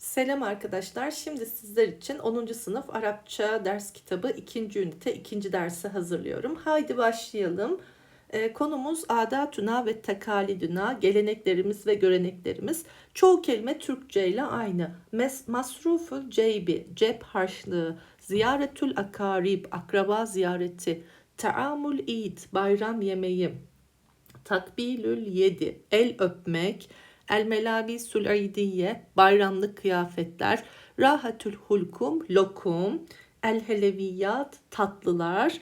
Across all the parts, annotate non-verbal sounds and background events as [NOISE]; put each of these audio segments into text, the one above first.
Selam arkadaşlar. Şimdi sizler için 10. sınıf Arapça ders kitabı 2. ünite 2. dersi hazırlıyorum. Haydi başlayalım. Ee, konumuz adatuna ve tekaliduna, geleneklerimiz ve göreneklerimiz. Çoğu kelime Türkçe ile aynı. Mes masruful ceybi, cep harçlığı, ziyaretül akarib, akraba ziyareti, taamul id, bayram yemeği, takbilül yedi, el öpmek, El melabisül idiye, bayramlık kıyafetler, rahatül hulkum, lokum, el heleviyat, tatlılar,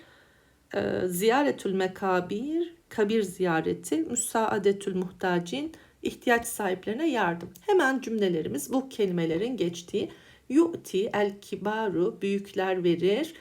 e, ziyaretül mekabir, kabir ziyareti, müsaadetül muhtacin, ihtiyaç sahiplerine yardım. Hemen cümlelerimiz bu kelimelerin geçtiği. Yu'ti el kibaru, büyükler verir.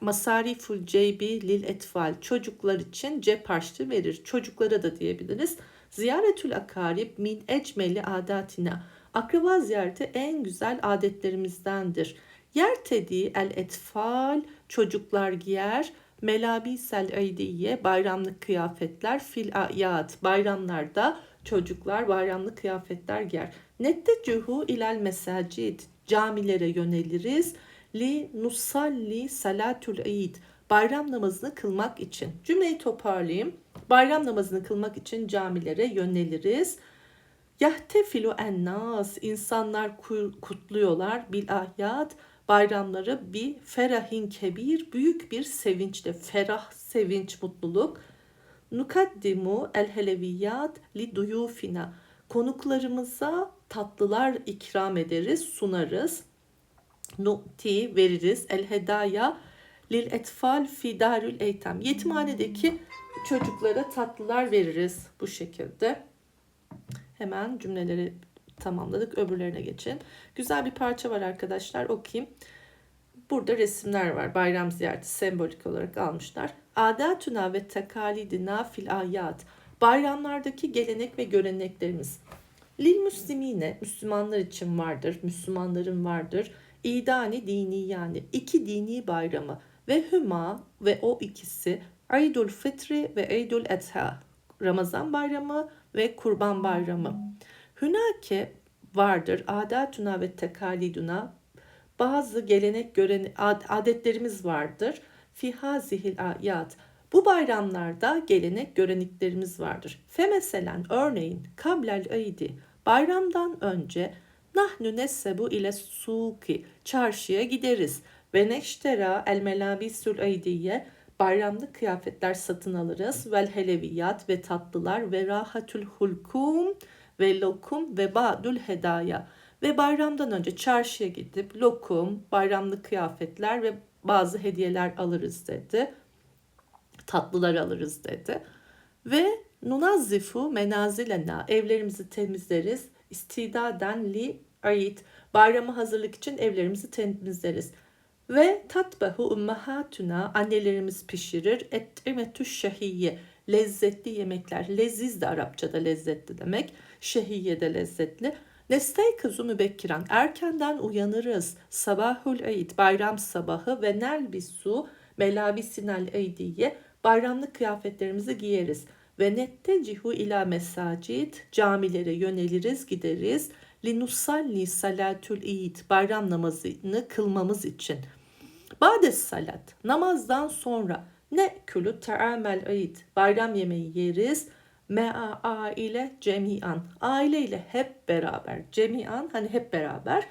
Masariful ceybi lil etfal, çocuklar için cep harçlığı verir. Çocuklara da diyebiliriz. Ziyaretül akarib min ecmeli adatina. Akraba ziyareti en güzel adetlerimizdendir. Yertedi el etfal çocuklar giyer. Melabisel eydiye bayramlık kıyafetler fil ayat bayramlarda çocuklar bayramlık kıyafetler giyer. Nettecuhu ilal mesacid camilere yöneliriz. Li nusalli salatül eid bayram namazını kılmak için. Cümleyi toparlayayım. Bayram namazını kılmak için camilere yöneliriz. Yahtefilu ennas insanlar kutluyorlar bil ahyat bayramları bir ferahin kebir büyük bir sevinçle ferah sevinç mutluluk. Nukaddimu el heleviyat li duyufina. Konuklarımıza tatlılar ikram ederiz sunarız. Nuti veririz. El hedaya lil etfal fi darül eytem yetimhanedeki çocuklara tatlılar veririz bu şekilde. Hemen cümleleri tamamladık. Öbürlerine geçelim. Güzel bir parça var arkadaşlar. Okuyayım. Burada resimler var. Bayram ziyareti sembolik olarak almışlar. Adatuna ve tekalidina fil ayat. Bayramlardaki gelenek ve göreneklerimiz. Lil müslimine, Müslümanlar için vardır. Müslümanların vardır. İdani dini yani iki dini bayramı ve hüma ve o ikisi Eidül Fitri ve Eidül Etha, Ramazan bayramı ve Kurban bayramı. Hünake vardır adatuna ve tekaliduna bazı gelenek gören adetlerimiz vardır. Fiha zihil ayat. Bu bayramlarda gelenek göreneklerimiz vardır. Femeselen örneğin kablel eydi bayramdan önce nahnu nessebu ile suki çarşıya gideriz ve neştera el melabisül eydiye bayramlık kıyafetler satın alırız. Vel heleviyat ve tatlılar ve rahatül hulkum ve lokum ve ba'dül hedaya. Ve bayramdan önce çarşıya gidip lokum, bayramlık kıyafetler ve bazı hediyeler alırız dedi. Tatlılar alırız dedi. Ve nunazzifu menazilena evlerimizi temizleriz. İstidaden li ait bayramı hazırlık için evlerimizi temizleriz. Ve tatbahu ummahatuna annelerimiz pişirir. Et'imetü şehiyye lezzetli yemekler. Leziz de Arapçada lezzetli demek. Şehiyye de lezzetli. Nestey kızı mübekkiran erkenden uyanırız. Sabahul eid bayram sabahı ve nel su melabisinel eydiye bayramlık kıyafetlerimizi giyeriz. Ve nettecihu ila mesacid camilere yöneliriz gideriz linusalli salatül id bayram namazını kılmamız için. Bades salat namazdan sonra ne külü te'amel id bayram yemeği yeriz. Mea aile cemian aile ile hep beraber cemian hani hep beraber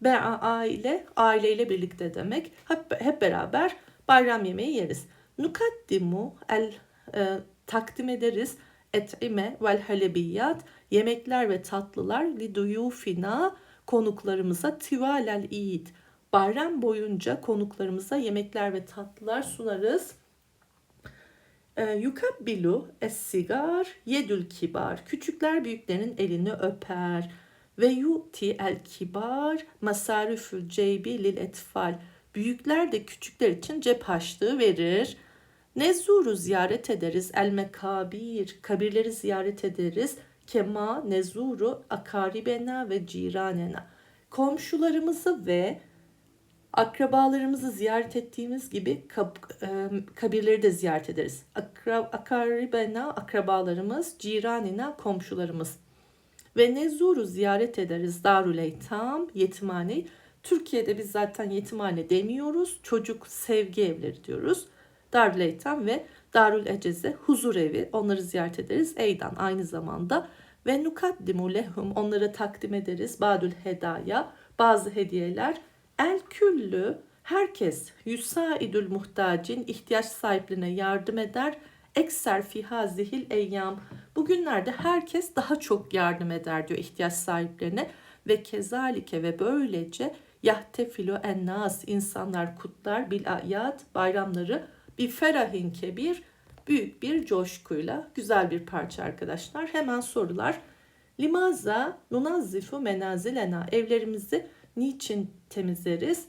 Mea aile aileyle birlikte demek hep, hep beraber bayram yemeği yeriz. Nukaddimu el e, takdim ederiz et'ime vel halebiyat yemekler ve tatlılar liduyufina konuklarımıza tivalel id bayram boyunca konuklarımıza yemekler ve tatlılar sunarız. Ee, Yukabbilu es sigar yedül kibar. Küçükler büyüklerin elini öper. Ve yuti el kibar masarifül ceybi lil etfal. Büyükler de küçükler için cep haçlığı verir. Nezuru ziyaret ederiz. El mekabir. Kabirleri ziyaret ederiz. Kema nezuru akaribena ve ciranena. Komşularımızı ve akrabalarımızı ziyaret ettiğimiz gibi kab, e, kabirleri de ziyaret ederiz. Akra, akaribena akrabalarımız, ciranina komşularımız. Ve nezuru ziyaret ederiz Darül Eytam, yetimhaneyi. Türkiye'de biz zaten yetimhane demiyoruz. Çocuk sevgi evleri diyoruz. Darül Eytam ve Darül Eceze huzur evi. Onları ziyaret ederiz. Eydan aynı zamanda. Ve nukaddimu lehum onlara takdim ederiz. Badül hedaya bazı hediyeler. El küllü herkes yusaidül muhtacin ihtiyaç sahiplerine yardım eder. Ekser fi hazihil eyyam. Bugünlerde herkes daha çok yardım eder diyor ihtiyaç sahiplerine. Ve kezalike ve böylece yahtefilo ennas insanlar kutlar bil ayat bayramları bir ferahin kebir büyük bir coşkuyla güzel bir parça arkadaşlar. Hemen sorular. Limaza nunazzifu menazilena evlerimizi niçin temizleriz?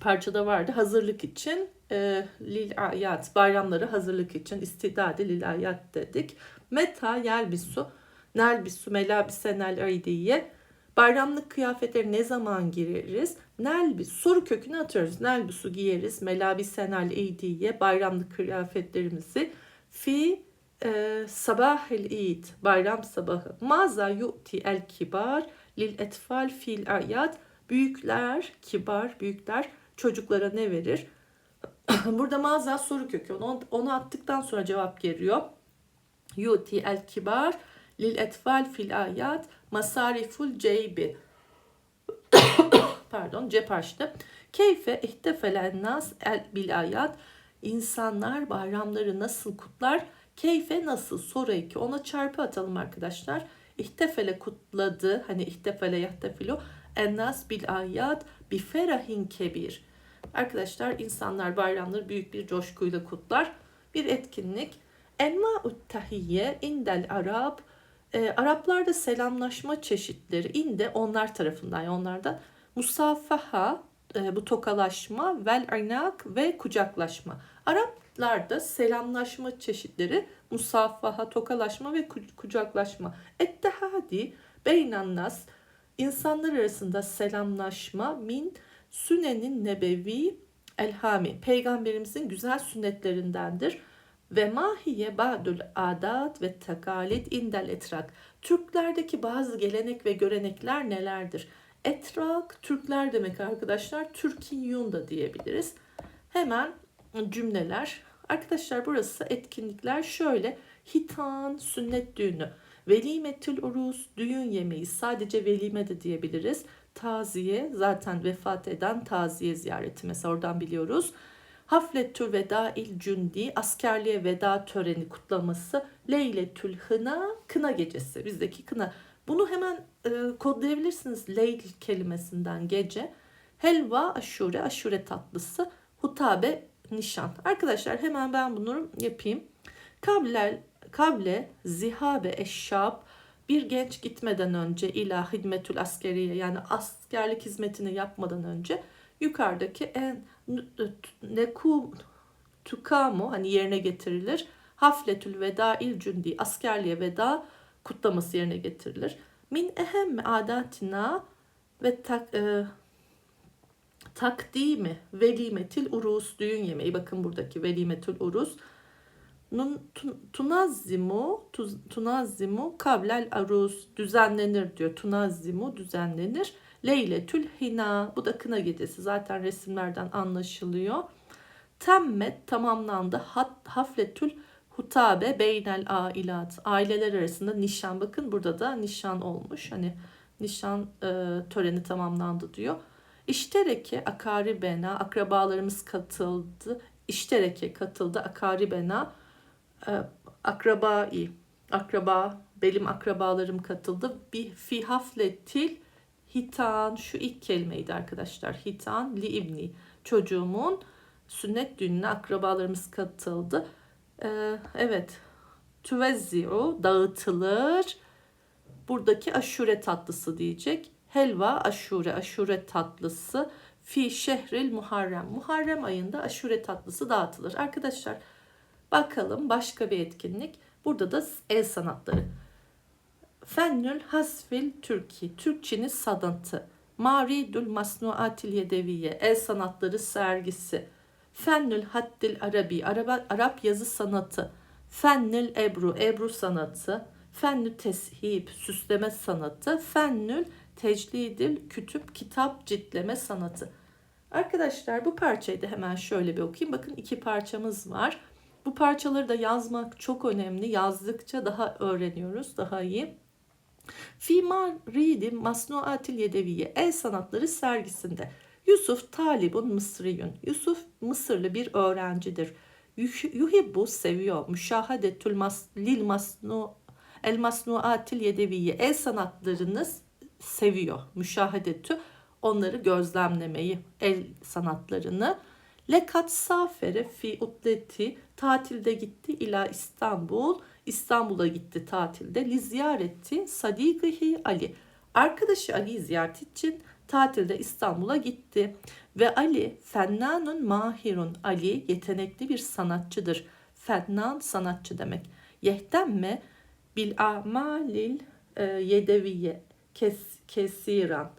Parçada vardı hazırlık için e, lil ayat bayramları hazırlık için istidadi lil ayat dedik. Meta yelbisu nelbisu melabise nel aydiye bayramlık kıyafetleri ne zaman gireriz? Nelbis soru kökünü atıyoruz. Nelbisu giyeriz. Melabise nel aydiye bayramlık kıyafetlerimizi fi e, sabahil id bayram sabahı maza yu'ti el kibar lil etfal fil ayat büyükler kibar büyükler çocuklara ne verir? [CLEARS THROAT] Burada maza soru kökü. Onu, onu attıktan sonra cevap geliyor. Yuti el kibar lil etfal fil ayat masariful ceybi. [COUGHS] Pardon cep açtı. Keyfe ihtefelen nas el bil ayat. İnsanlar bayramları nasıl kutlar? Keyfe nasıl? Soru 2. Ona çarpı atalım arkadaşlar. İhtefele kutladı. Hani ihtefele yahtefilo. Ennas bil ayat bi ferahin kebir. Arkadaşlar insanlar bayramları büyük bir coşkuyla kutlar. Bir etkinlik. Enma tahiyye indel Arap. E, Araplarda selamlaşma çeşitleri inde onlar tarafından yani onlarda musafaha e, bu tokalaşma vel inak ve kucaklaşma. Araplarda selamlaşma çeşitleri musafaha, tokalaşma ve kucaklaşma. Ettehadi beynan nas insanlar arasında selamlaşma min Sünenin nebevi elhami peygamberimizin güzel sünnetlerindendir. Ve mahiye ba'dül adat ve tekalit indel etrak. Türklerdeki bazı gelenek ve görenekler nelerdir? Etrak, Türkler demek arkadaşlar. Türkiyun da diyebiliriz. Hemen cümleler. Arkadaşlar burası etkinlikler şöyle. Hitan, sünnet düğünü. Velimetül urus, düğün yemeği. Sadece velime de diyebiliriz taziye zaten vefat eden taziye ziyareti mesela oradan biliyoruz. Hafletü veda il cündi askerliğe veda töreni kutlaması Leyletül hına kına gecesi bizdeki kına. Bunu hemen e, kodlayabilirsiniz leyl kelimesinden gece. Helva aşure aşure tatlısı hutabe nişan. Arkadaşlar hemen ben bunu yapayım. Kable, kable zihabe eşşab bir genç gitmeden önce ila hidmetül askeriye yani askerlik hizmetini yapmadan önce yukarıdaki en neku tukamu hani yerine getirilir. Hafletül veda il cündi askerliğe veda kutlaması yerine getirilir. Min ehem adatina ve tak, e, takdimi velimetil urus düğün yemeği. Bakın buradaki velimetil urus tunazzimu tunazzimu kablel aruz düzenlenir diyor. Tunazzimu düzenlenir. Leyletül hina bu da kına gecesi zaten resimlerden anlaşılıyor. Temmet tamamlandı. Hat, hafletül hutabe beynel ailat aileler arasında nişan bakın burada da nişan olmuş. Hani nişan e, töreni tamamlandı diyor. İştereke akaribena akrabalarımız katıldı. İştereke katıldı akaribena e, akrabai, akraba, benim akrabalarım katıldı. Bir fi hafletil hitan şu ilk kelimeydi arkadaşlar. Hitan li ibni çocuğumun sünnet düğününe akrabalarımız katıldı. Ee, evet. Tüvezzi'u dağıtılır. Buradaki aşure tatlısı diyecek. Helva aşure, aşure tatlısı. Fi şehril Muharrem. Muharrem ayında aşure tatlısı dağıtılır. Arkadaşlar Bakalım başka bir etkinlik. Burada da el sanatları. Fennül hasfil Türki. Türkçenin sanatı. Maridül masnuatil yedeviye. El sanatları sergisi. Fennül haddil arabi. Araba, Arap yazı sanatı. Fennül ebru. Ebru sanatı. Fennü teshib süsleme sanatı. Fennül teclidil kütüp kitap ciltleme sanatı. Arkadaşlar bu parçayı da hemen şöyle bir okuyayım. Bakın iki parçamız var. Bu parçaları da yazmak çok önemli. Yazdıkça daha öğreniyoruz, daha iyi. Fi Maridi Masnuatil Yedeviye El Sanatları sergisinde Yusuf Talibun Mısriyun. Yusuf Mısırlı bir öğrencidir. Yuh- Yuhibbu seviyor. Müşahadetül mas, lil masnu el masnuatil yedeviye. El sanatlarını seviyor. Müşahadetü onları gözlemlemeyi, el sanatlarını. Lekat safere fi utleti tatilde gitti ila İstanbul. İstanbul'a gitti tatilde. Li ziyareti sadikihi Ali. Arkadaşı Ali'yi ziyaret için tatilde İstanbul'a gitti. Ve Ali fennanun mahirun. Ali yetenekli bir sanatçıdır. Fennan sanatçı demek. Yehtemme bil amalil e, yedeviye kes, kesiran.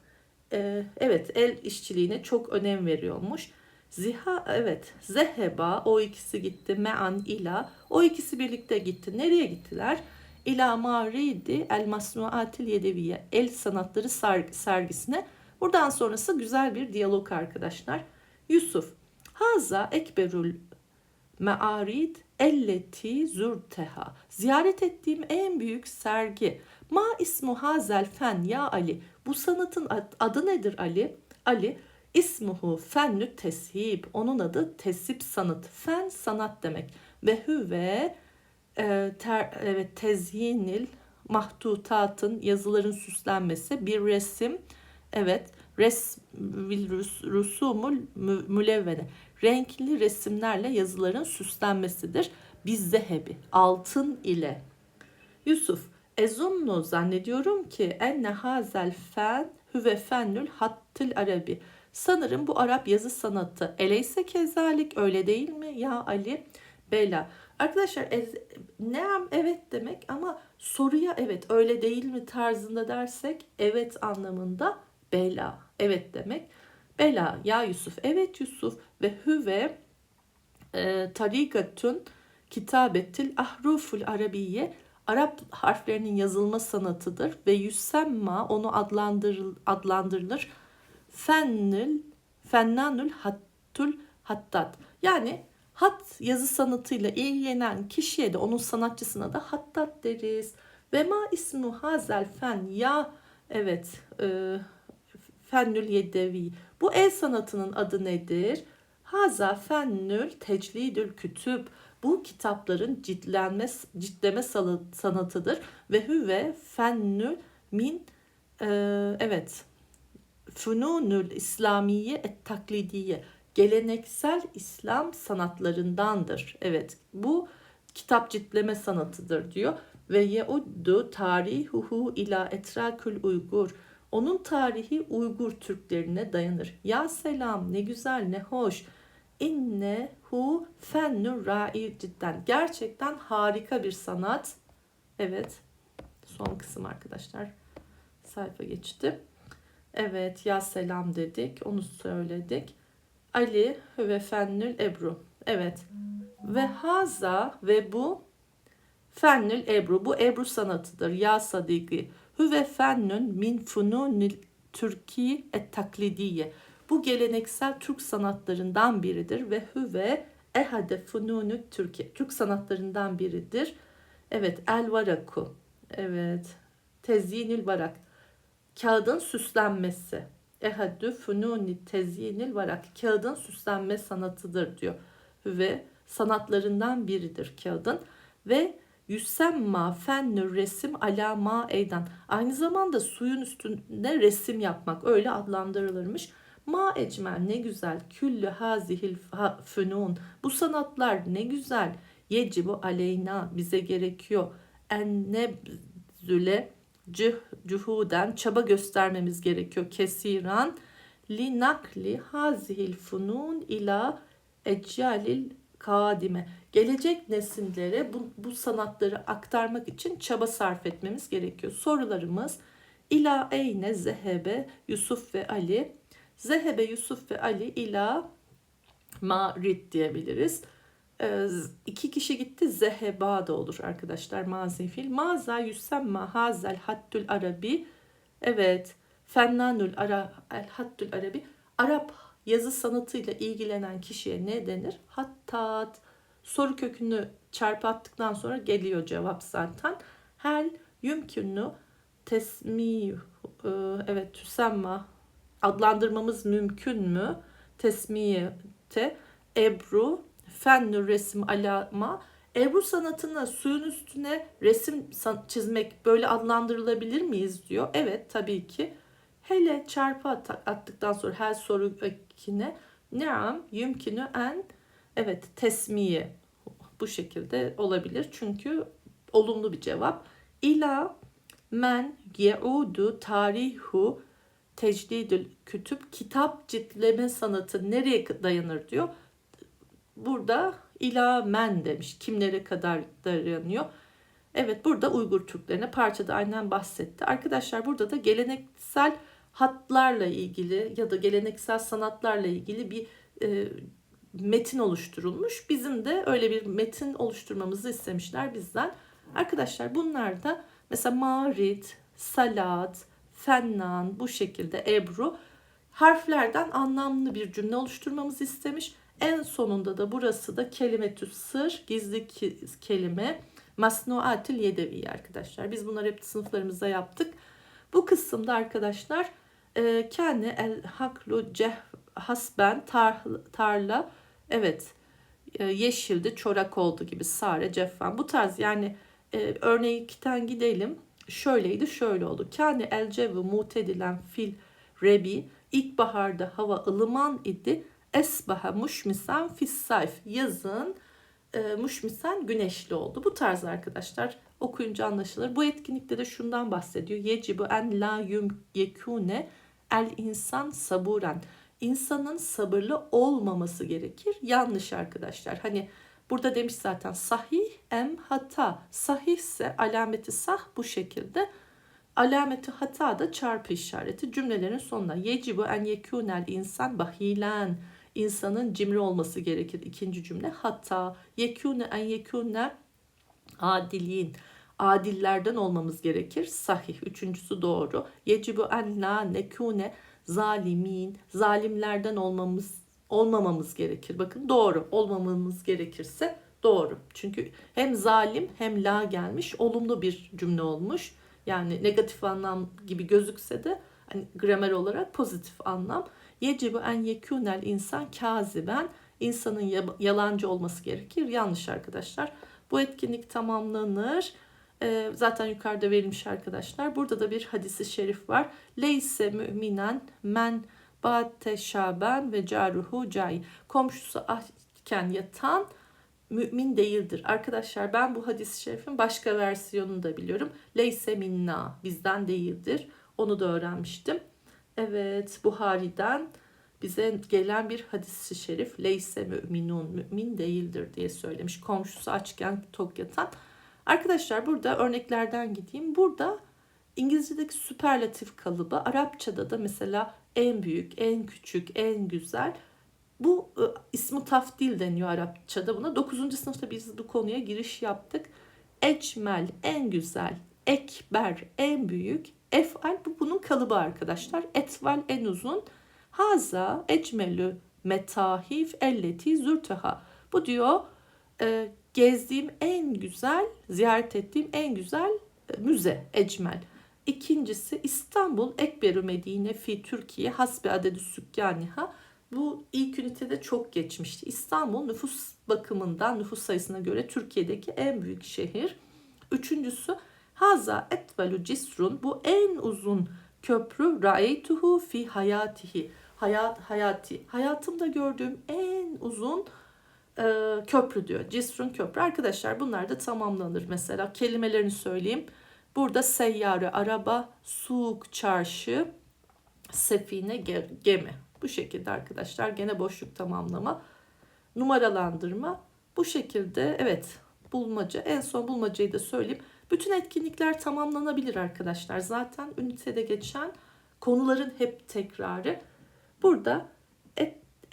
E, evet el işçiliğine çok önem veriyormuş. Ziha evet zeheba o ikisi gitti me'an ila o ikisi birlikte gitti. Nereye gittiler? İla maridi el masnuatil yedeviye el sanatları ser- sergisine. Buradan sonrası güzel bir diyalog arkadaşlar. Yusuf Haza ekberul me'arid elleti zurteha. Ziyaret ettiğim en büyük sergi. Ma ismu hazel fen ya Ali. Bu sanatın ad- adı nedir Ali? Ali ismuhu fennü teshib. Onun adı tesip sanat. Fen sanat demek. Ve hüve e, ter, evet, tezyinil mahtutatın yazıların süslenmesi bir resim evet res rus, rusumul mü- mülevvene renkli resimlerle yazıların süslenmesidir. Biz zehebi altın ile Yusuf ezunnu zannediyorum ki enne hazel fen hüve fennül hattil arabi sanırım bu Arap yazı sanatı. Eleyse kezalik öyle değil mi? Ya Ali? Bela. Arkadaşlar ez, neam evet demek ama soruya evet öyle değil mi tarzında dersek evet anlamında bela evet demek. Bela ya Yusuf evet Yusuf ve hüve e, tarikatun kitabetil ahruful arabiye Arap harflerinin yazılma sanatıdır ve yüsemma onu adlandırıl, adlandırılır fennül fennanül hattul hattat yani hat yazı sanatıyla ilgilenen kişiye de onun sanatçısına da hattat deriz. Ve ma ismu hazel fen ya evet e, fennül yedevi. Bu el sanatının adı nedir? Haza fennül teclidül kütüb. Bu kitapların ciltlenme, ciltleme sanatıdır. Ve hüve fennül min e, evet Fununül İslamiye et taklidiye geleneksel İslam sanatlarındandır. Evet bu kitap ciltleme sanatıdır diyor. Ve yeuddu tarihuhu ila etrakül uygur. Onun tarihi Uygur Türklerine dayanır. Ya selam ne güzel ne hoş. İnnehu fennur ra'i cidden. Gerçekten harika bir sanat. Evet. Son kısım arkadaşlar. Sayfa geçti. Evet ya selam dedik. Onu söyledik. Ali ve fennül ebru. Evet. Ve haza ve bu fennül ebru. Bu ebru sanatıdır. Ya sadiki. Hüve fennün min fununil Türkiye et taklidiye. Bu geleneksel Türk sanatlarından biridir ve hüve ehade fununu Türkiye. Türk sanatlarından biridir. Evet el varaku. Evet. Tezyinil varak. Kağıdın süslenmesi. Ehadü fununi tezyinil varak. Kağıdın süslenme sanatıdır diyor. Ve sanatlarından biridir kağıdın. Ve yüsemma fennü resim ala ma. Aynı zamanda suyun üstünde resim yapmak öyle adlandırılırmış. Ma ecmel ne güzel. Küllü hazihil fünun. Bu sanatlar ne güzel. Yecibu aleyna bize gerekiyor. En nebzüle cüh, cühuden çaba göstermemiz gerekiyor. Kesiran li nakli hazihil funun ila eccalil kadime. Gelecek nesillere bu, bu sanatları aktarmak için çaba sarf etmemiz gerekiyor. Sorularımız ila eyne zehebe Yusuf ve Ali. Zehebe Yusuf ve Ali ila Marid diyebiliriz. Ee, iki kişi gitti zeheba da olur arkadaşlar mazi fiil. Maza yüsemma hazel hattül arabi. Evet. Fennanül ara el hattül arabi. Arap yazı sanatıyla ilgilenen kişiye ne denir? Hattat. Soru kökünü çarpı attıktan sonra geliyor cevap zaten. Hel yümkünü tesmi e, evet tüsemma adlandırmamız mümkün mü? Tesmiyete ebru fennü resim alama Ebru sanatına suyun üstüne resim çizmek böyle adlandırılabilir miyiz diyor. Evet tabii ki. Hele çarpı at- attıktan sonra her soru ekine neam yümkünü en evet tesmiye bu şekilde olabilir. Çünkü olumlu bir cevap. İla men yeudu tarihu tecdidül kütüp kitap ciltleme sanatı nereye dayanır diyor. Burada ila men demiş. Kimlere kadar dayanıyor? Evet burada Uygur Türklerine parçada aynen bahsetti. Arkadaşlar burada da geleneksel hatlarla ilgili ya da geleneksel sanatlarla ilgili bir e, metin oluşturulmuş. Bizim de öyle bir metin oluşturmamızı istemişler bizden. Arkadaşlar bunlar da mesela marit, salat, fennan bu şekilde ebru harflerden anlamlı bir cümle oluşturmamızı istemiş. En sonunda da burası da kelimetü sır, gizli kelime, masnuatil yedevi arkadaşlar. Biz bunları hep sınıflarımızda yaptık. Bu kısımda arkadaşlar e, kendi el haklu ceh hasben tar, tarla evet e, yeşildi çorak oldu gibi sare ceffan bu tarz yani e, örneği kiten gidelim şöyleydi şöyle oldu. Kâne el cevu mutedilen fil rebi ilkbaharda hava ılıman idi. Esbaha muşmisan fis sayf yazın e, muşmisen güneşli oldu. Bu tarz arkadaşlar okuyunca anlaşılır. Bu etkinlikte de şundan bahsediyor. Yecibu en la yum yekune el insan saburen. İnsanın sabırlı olmaması gerekir. Yanlış arkadaşlar. Hani burada demiş zaten sahih em hata. Sahih ise alameti sah bu şekilde. Alameti hata da çarpı işareti cümlelerin sonuna. Yecibu en yekunel insan bahilen. İnsanın cimri olması gerekir. İkinci cümle hatta yekune en yekune adilin. Adillerden olmamız gerekir. Sahih. Üçüncüsü doğru. Yecibu en la nekune zalimin. Zalimlerden olmamız olmamamız gerekir. Bakın doğru. Olmamamız gerekirse doğru. Çünkü hem zalim hem la gelmiş. Olumlu bir cümle olmuş. Yani negatif anlam gibi gözükse de hani gramer olarak pozitif anlam. Yecibu en yekûnel insan kaziben. insanın ya- yalancı olması gerekir. Yanlış arkadaşlar. Bu etkinlik tamamlanır. Ee, zaten yukarıda verilmiş arkadaşlar. Burada da bir hadisi şerif var. Leyse müminen men bate şaben ve caruhu cay. Komşusu açken yatan mümin değildir. Arkadaşlar ben bu hadis-i şerifin başka versiyonunu da biliyorum. Leyse minna bizden değildir. Onu da öğrenmiştim. Evet Buhari'den bize gelen bir hadis-i şerif Leyse müminun mümin değildir diye söylemiş. Komşusu açken tok yatan. Arkadaşlar burada örneklerden gideyim. Burada İngilizce'deki süperlatif kalıbı Arapçada da mesela en büyük, en küçük, en güzel bu e, ismi tafdil deniyor Arapçada buna. 9. sınıfta biz bu konuya giriş yaptık. Ecmel en güzel, ekber en büyük, efal bu bunun kalıbı arkadaşlar. Etval en uzun. Haza ecmelü metahif elleti zürteha. Bu diyor e, gezdiğim en güzel, ziyaret ettiğim en güzel e, müze ecmel. İkincisi İstanbul Ekberü Medine fi Türkiye hasbi adedü sükkaniha. Bu ilk ünitede çok geçmişti. İstanbul nüfus bakımından nüfus sayısına göre Türkiye'deki en büyük şehir. Üçüncüsü Haza etvelü cisrun bu en uzun köprü raeytuhu fi hayatihi. Hayat, hayati. Hayatımda gördüğüm en uzun e, köprü diyor. Cisrun köprü. Arkadaşlar bunlar da tamamlanır. Mesela kelimelerini söyleyeyim. Burada seyyare, araba, suk, çarşı, sefine, ge- gemi. Bu şekilde arkadaşlar. Gene boşluk tamamlama. Numaralandırma. Bu şekilde evet bulmaca. En son bulmacayı da söyleyeyim. Bütün etkinlikler tamamlanabilir arkadaşlar. Zaten ünitede geçen konuların hep tekrarı. Burada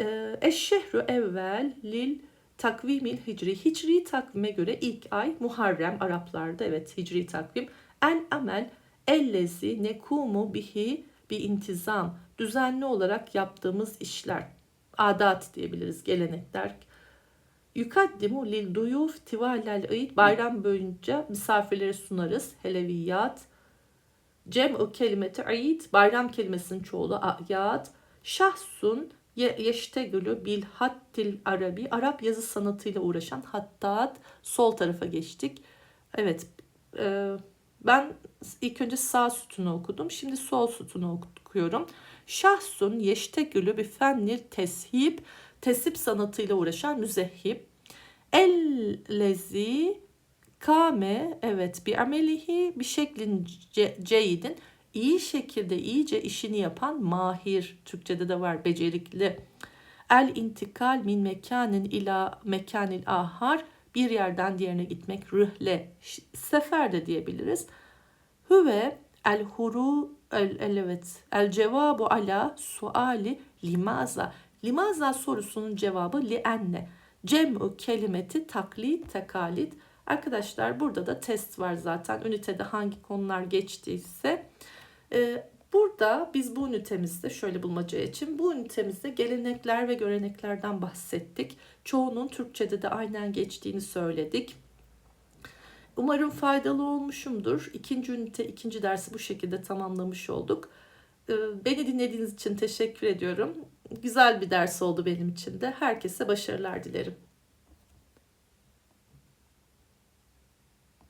e, eşşehru evvel lil takvimil hicri. Hicri takvime göre ilk ay Muharrem Araplarda evet hicri takvim. El amel ellezi nekumu bihi bir intizam. Düzenli olarak yaptığımız işler. Adat diyebiliriz gelenekler. Yukaddimu lil duyuf tivalel id bayram boyunca misafirlere sunarız. Heleviyat. Cem'u kelimeti id bayram kelimesinin çoğulu ayat. Şahsun ye- yeştegülü bil hattil arabi Arap yazı sanatıyla uğraşan hattat sol tarafa geçtik. Evet e, ben ilk önce sağ sütunu okudum şimdi sol sütunu okuyorum. Şahsun yeştegülü bir fennir teship tesip sanatıyla uğraşan müzehhib. Ellezi kame evet bir amelihi bir şeklin ce- ceyidin iyi şekilde iyice işini yapan mahir Türkçede de var becerikli. El intikal min mekanin ila mekanil ahar bir yerden diğerine gitmek rühle sefer de diyebiliriz. Hüve el huru el, el evet el cevabu ala suali limaza limaza sorusunun cevabı li enne cem'u kelimeti taklit tekalit arkadaşlar burada da test var zaten ünitede hangi konular geçtiyse Ee, burada biz bu ünitemizde şöyle bulmaca için bu ünitemizde gelenekler ve göreneklerden bahsettik çoğunun Türkçede de aynen geçtiğini söyledik Umarım faydalı olmuşumdur. İkinci ünite, ikinci dersi bu şekilde tamamlamış olduk. Ee, Beni dinlediğiniz için teşekkür ediyorum. Güzel bir ders oldu benim için de. Herkese başarılar dilerim.